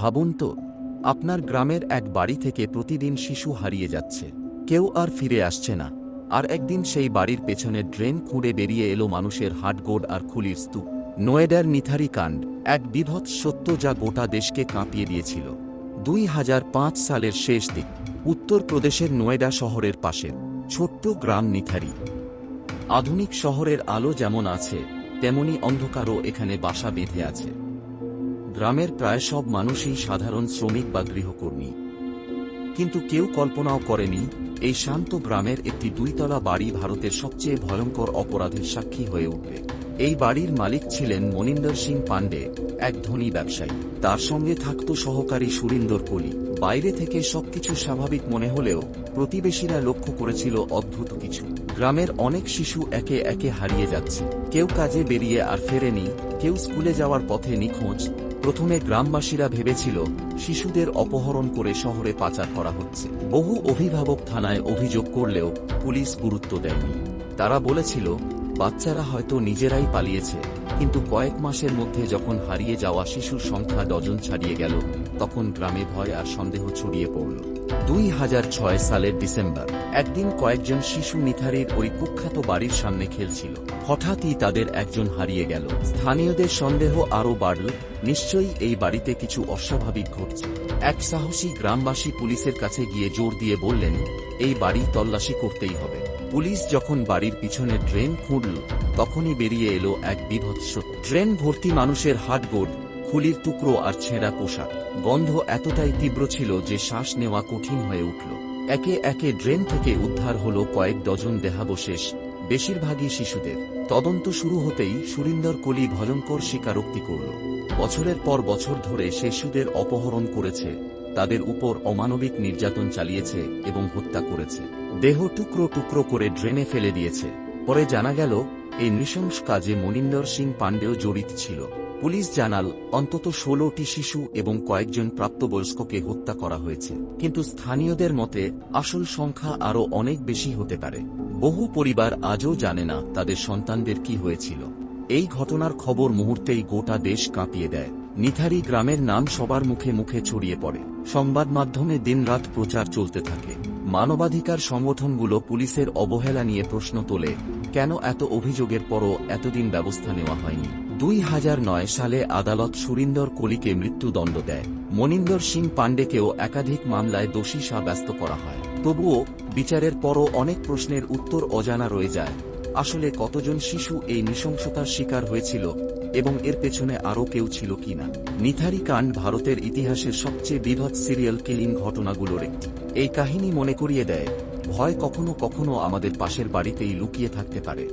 ভাবুন তো, আপনার গ্রামের এক বাড়ি থেকে প্রতিদিন শিশু হারিয়ে যাচ্ছে। কেউ আর ফিরে আসছে না। আর একদিন সেই বাড়ির পেছনে ড্রেন খুঁড়ে বেরিয়ে এলো মানুষের হাটগোড় আর খুলির স্তূপ। নোয়েডার নিথারি কাণ্ড, এক বিভৎ সত্য যা গোটা দেশকে কাঁপিয়ে দিয়েছিল। দুই হাজার পাঁচ সালের শেষ দিক উত্তরপ্রদেশের নোয়েডা শহরের পাশের ছোট্ট গ্রাম নিথারি। আধুনিক শহরের আলো যেমন আছে, তেমনি অন্ধকারও এখানে বাসা বেঁধে আছে। গ্রামের প্রায় সব মানুষই সাধারণ শ্রমিক বা গৃহকর্মী। কিন্তু কেউ কল্পনাও করেনি, এই শান্ত গ্রামের একটি দুইতলা বাড়ি ভারতের সবচেয়ে ভয়ঙ্কর অপরাধের সাক্ষী হয়ে উঠবে। এই বাড়ির মালিক ছিলেন মনিন্দর সিং পাণ্ডে, এক ধনী ব্যবসায়ী। তার সঙ্গে থাকত সহকারী সুরিন্দর কলি। বাইরে থেকে সবকিছু স্বাভাবিক মনে হলেও প্রতিবেশীরা লক্ষ্য করেছিল অদ্ভুত কিছু। গ্রামের অনেক শিশু একে একে হারিয়ে যাচ্ছে। কেউ কাজে বেরিয়ে আর ফেরেনি, কেউ স্কুলে যাওয়ার পথে নিখোঁজ। প্রথমে গ্রামবাসীরা ভেবেছিল, শিশুদের অপহরণ করে শহরে পাচার করা হচ্ছে। বহু অভিভাবক থানায় অভিযোগ করলেও পুলিশ গুরুত্ব দেয়নি। তারা বলেছিল, বাচ্চারা হয়তো নিজেরাই পালিয়েছে। কিন্তু কয়েক মাসের মধ্যে যখন হারিয়ে যাওয়া শিশুর সংখ্যা ডজন ছাড়িয়ে গেল, তখন গ্রামে ভয় আর সন্দেহ ছড়িয়ে পড়ল। দুই হাজার ছয় সালের ডিসেম্বর, একদিন কয়েকজন শিশু নিথারির ওই কুখ্যাত বাড়ির সামনে খেলছিল। হঠাৎই তাদের একজন হারিয়ে গেল। স্থানীয়দের সন্দেহ আরও বাড়ল, নিশ্চয়ই এই বাড়িতে কিছু অস্বাভাবিক ঘটছে। এক সাহসী গ্রামবাসী পুলিশের কাছে গিয়ে জোর দিয়ে বললেন, এই বাড়ি তল্লাশি করতেই হবে। পুলিশ যখন বাড়ির পিছনে ড্রেন খুঁড়ল, তখনই বেরিয়ে এলো এক বিভৎস ড্রেন ভর্তি মানুষের হাটগোড় খুলির টুকরো আর ছেঁড়া পোশাক। গন্ধ এতটাই তীব্র ছিল যে শ্বাস নেওয়া কঠিন হয়ে উঠল। একে একে ড্রেন থেকে উদ্ধার হলো কয়েক ডজন দেহাবশেষ, বেশিরভাগই শিশুদের। তদন্ত শুরু হতেই সুরিন্দর কলি ভয়ঙ্কর স্বীকারোক্তি করল। বছরের পর বছর ধরে শিশুদের অপহরণ করেছে তাদের উপর অমানবিক নির্যাতন চালিয়েছে এবং হত্যা করেছে। দেহ টুকরো টুকরো করে ড্রেনে ফেলে দিয়েছে। পরে জানা গেল, এই নৃশংস কাজে মনিন্দর সিং পাণ্ডেও জড়িত ছিল। পুলিশ জানাল, অন্তত ষোলোটি শিশু এবং কয়েকজন প্রাপ্তবয়স্ককে হত্যা করা হয়েছে। কিন্তু স্থানীয়দের মতে, আসল সংখ্যা আরও অনেক বেশি হতে পারে। বহু পরিবার আজও জানে না তাদের সন্তানদের কি হয়েছিল। এই ঘটনার খবর মুহূর্তেই গোটা দেশ কাঁপিয়ে দেয়। নিথারি গ্রামের নাম সবার মুখে মুখে ছড়িয়ে পড়ে। সংবাদ মাধ্যমে দিনরাত প্রচার চলতে থাকে। মানবাধিকার সংগঠনগুলো পুলিশের অবহেলা নিয়ে প্রশ্ন তোলে, কেন এত অভিযোগের পরও এতদিন ব্যবস্থা নেওয়া হয়নি? দুই হাজার নয় সালে আদালত সুরিন্দর কলিকে মৃত্যুদণ্ড দেয়। মনিন্দর সিং পাণ্ডেকেও একাধিক মামলায় দোষী সাব্যস্ত করা হয়। তবুও বিচারের পরও অনেক প্রশ্নের উত্তর অজানা রয়ে যায়। আসলে কতজন শিশু এই নৃশংসতার শিকার হয়েছিল, এবং এর পেছনে আরও কেউ ছিল কিনা নিথারি কাণ্ড ভারতের ইতিহাসের সবচেয়ে বিভৎ সিরিয়াল কিলিং ঘটনাগুলোর একটি। এই কাহিনী মনে করিয়ে দেয়, ভয় কখনো কখনো আমাদের পাশের বাড়িতেই লুকিয়ে থাকতে পারে।